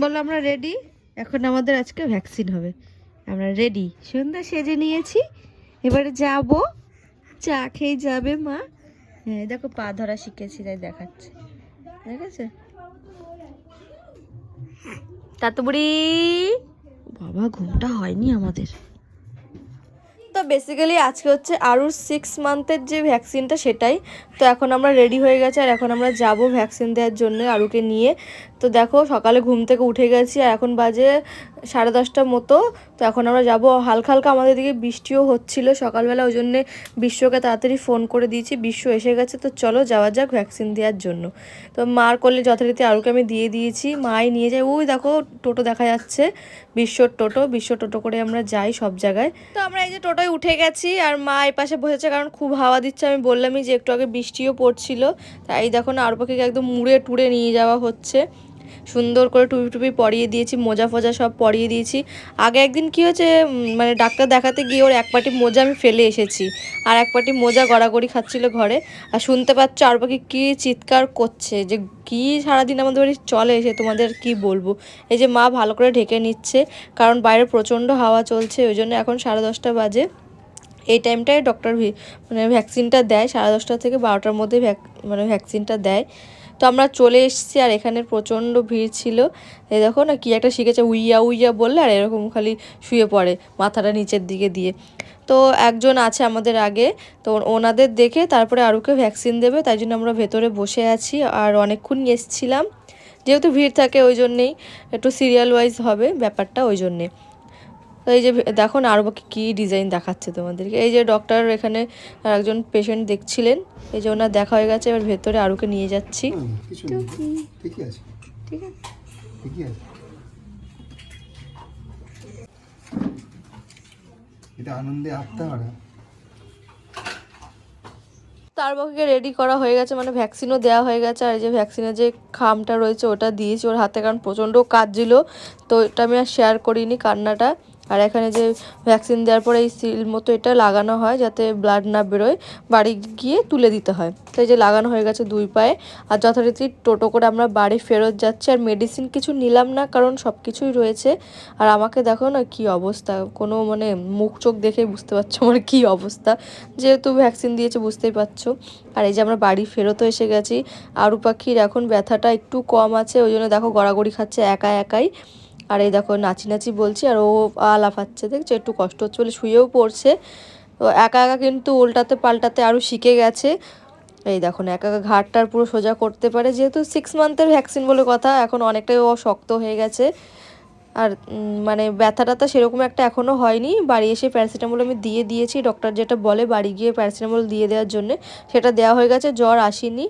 বলল আমরা রেডি এখন আমাদের আজকে ভ্যাকসিন হবে। আমরা রেডি সন্ধ্যা সেজে নিয়েছি। এবারে যাব। চা খেয়ে যাবে মা। হ্যাঁ দেখো পা ধরা শিখেছি, তাই দেখাচ্ছে। দেখেছে তাতবুড়ি! বাবা, ঘুমটা হয়নি আমাদের। বেসিক্যালি আজকে হচ্ছে আরও সিক্স মান্থের যে ভ্যাকসিনটা সেটাই। তো এখন আমরা রেডি হয়ে গেছি আর এখন আমরা যাব ভ্যাকসিন দেওয়ার জন্য আরুকে নিয়ে। তো দেখো সকালে ঘুম থেকে উঠে গেছি আর এখন বাজে সাড়ে দশটার মতো। তো এখন আমরা যাব। হালকা হালকা আমাদের দিকে বৃষ্টিও হচ্ছিল সকালবেলা ওই জন্যে বিশ্বকে তাড়াতাড়ি ফোন করে দিয়েছি। বিশ্ব এসে গেছে, তো চলো যাওয়া যাক ভ্যাকসিন দেওয়ার জন্য। তো মার করলে যথারীতি আরুকে আমি দিয়ে দিয়েছি। মাই নিয়ে যায়। ওই দেখো, টোটো দেখা যাচ্ছে। বিশ্বর টোটো, বিশ্ব টোটো করে আমরা যাই সব জায়গায়। তো আমরা এই যে টোটোয় উঠে গেছি আর মা এই পাশে বসেছে কারণ খুব হাওয়া দিচ্ছে। আমি বললামই যে একটু আগে বৃষ্টিও পড়ছিল। তাই দেখো না আরু পাখিকে একদম মুড়ে টুড়ে নিয়ে যাওয়া হচ্ছে। সুন্দর করে টুপি টুপি পরিয়ে দিয়েছি, মোজা ফোজা সব পরিয়ে দিয়েছি। আগে একদিন কি হয়েছে মানে ডাক্তার দেখাতে গিয়ে ওর এক পাটি মোজা আমি ফেলে এসেছি আর এক পাটি মোজা গড়াগড়ি খাচ্ছিল ঘরে। আর শুনতে পাচ্ছ আর পাখি কী চিৎকার করছে, যে কি সারাদিন আমাদের বাড়ি চলে এসে তোমাদের কি বলব? এই যে মা ভালো করে ঢেকে নিচ্ছে, কারণ বাইরে প্রচণ্ড হাওয়া চলছে, ওই জন্য এখন সাড়ে দশটা বাজে। এই টাইমটায় ডক্টর মানে ভ্যাকসিনটা দেয়, সাড়ে দশটা থেকে বারোটার মধ্যে মানে ভ্যাকসিনটা দেয়। তো আমরা চলে এসেছি আর এখানে প্রচণ্ড ভিড় ছিল। এই দেখো না কি একটা শিখেছে, উইয়া উইয়া বললে আর এরকম খালি শুয়ে পড়ে মাথাটা নিচের দিকে দিয়ে। তো একজন আছে আমাদের আগে, তো ওনাদের দেখে তারপরে আরুকে ভ্যাকসিন দেবে, তাই জন্য আমরা ভেতরে বসে আছি আর অনেকক্ষণ এসছিলাম যেহেতু ভিড় থাকে ওই জন্যেই, একটু সিরিয়াল ওয়াইজ হবে ব্যাপারটা ওই জন্যে। তো এই যে ভে- দেখো না আরও কী ডিজাইন দেখাচ্ছে তোমাদেরকে। এই যে ডক্টর এখানে একজন পেশেন্ট দেখছিলেন এই যে ওনার দেখা হয়ে গেছে এবার ভেতরে আরুকে নিয়ে যাচ্ছি। হুম, কিছু আছে। ঠিক আছে। এটা আনন্দে আত্মা হারা তারপকে রেডি করা হয়ে গেছে মানে ভ্যাকসিনও দেওয়া হয়ে গেছে আর এই যে ভ্যাকসিনের যে খামটা রয়েছে ওটা দিয়েছি ওর হাতে কারণ প্রচণ্ড কাজ কাঁদছিল তো এটা আমি আর শেয়ার করিনি কান্নাটা। আর এখানে যে ভ্যাকসিন দেওয়ার পরে এই সিল মতো এটা লাগানো হয় যাতে ব্লাড না বেরোয়, বাড়ি গিয়ে তুলে দিতে হয়। তো এই যে লাগানো হয়ে গেছে দুই পায়ে। আর যথারীতি টোটো করে আমরা বাড়ি ফেরত যাচ্ছি। আর মেডিসিন কিছু নিলাম না, কারণ সব কিছুই রয়েছে। আর আমাকে দেখো না কি অবস্থা। কোনো মানে মুখ চোখ দেখেই বুঝতে পারছ আমার কি অবস্থা। যেহেতু ভ্যাকসিন দিয়েছে বুঝতেই পারছ। আর এই যে আমরা বাড়ি ফেরতও এসে গেছি। আরু পাখির এখন ব্যথাটা একটু কম আছে। ওই জন্য দেখো গড়াগড়ি খাচ্ছে একা একাই। আর এই দেখো নাচি নাচি বলছি আর ও আলাফাচ্ছে দেখছ? একটু কষ্ট হচ্ছে বলে শুয়েও পড়ছে। তো একা একা কিন্তু উল্টাতে পাল্টাতে আরও শিখে গেছে। এই দেখো না, একা একা ঘাটটার পুরো সোজা করতে পারে, যেহেতু সিক্স মান্থের ভ্যাকসিন বলে কথা, এখন অনেকটাই ও শক্ত হয়ে গেছে। আর মানে ব্যথা তো সেরকম একটা এখনও হয়নি। বাড়ি এসে প্যারাসিটামল আমি দিয়ে দিয়েছি ডক্টর যেটা বলে বাড়ি গিয়ে প্যারাসিটামল দিয়ে দেওয়ার জন্য, সেটা দেওয়া হয়ে গেছে, জ্বর আসেনি।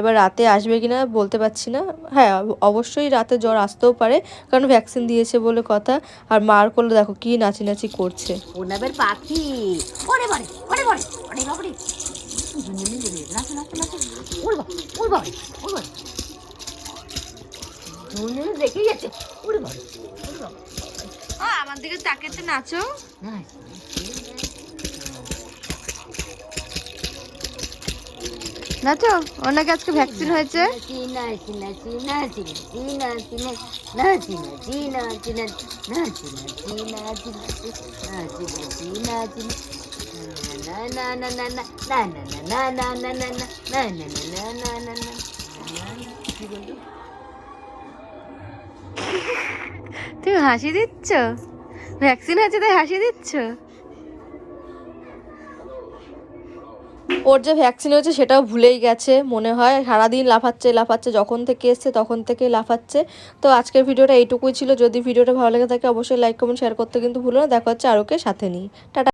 এবার রাতে আসবে কিনা বলতে পারছি না। হ্যাঁ অবশ্যই রাতে জ্বর আসতেও পারে কারণ ভ্যাকসিন দিয়েছে বলে কথা। আর মার করলে দেখো কি নাচি নাচি করছে পাখি ওরে বাড়ি ওরে বাড়ি ওরে বাবারে ঝুনঝুনি দেবে নাচো নাচো। না তো? আজকে ভ্যাকসিন হয়েছে? তুমি হাসি দিচ্ছ? ভ্যাকসিন হয়েছে তাই হাসি দিচ্ছ? ওর যে ভ্যাকসিন হয়েছে সেটাও ভুলেই গেছে, মনে হয়। সারাদিন লাফাচ্ছে লাফাচ্ছে, যখন থেকে এসছে তখন থেকে লাফাচ্ছে। তো আজকের ভিডিওটা এইটুকুই ছিল। যদি ভিডিওটা ভালো লেগে থাকে অবশ্যই লাইক কমেন্ট শেয়ার করতে কিন্তু ভুলো না। দেখা হচ্ছে আরোকে সাথে নিই টাটা।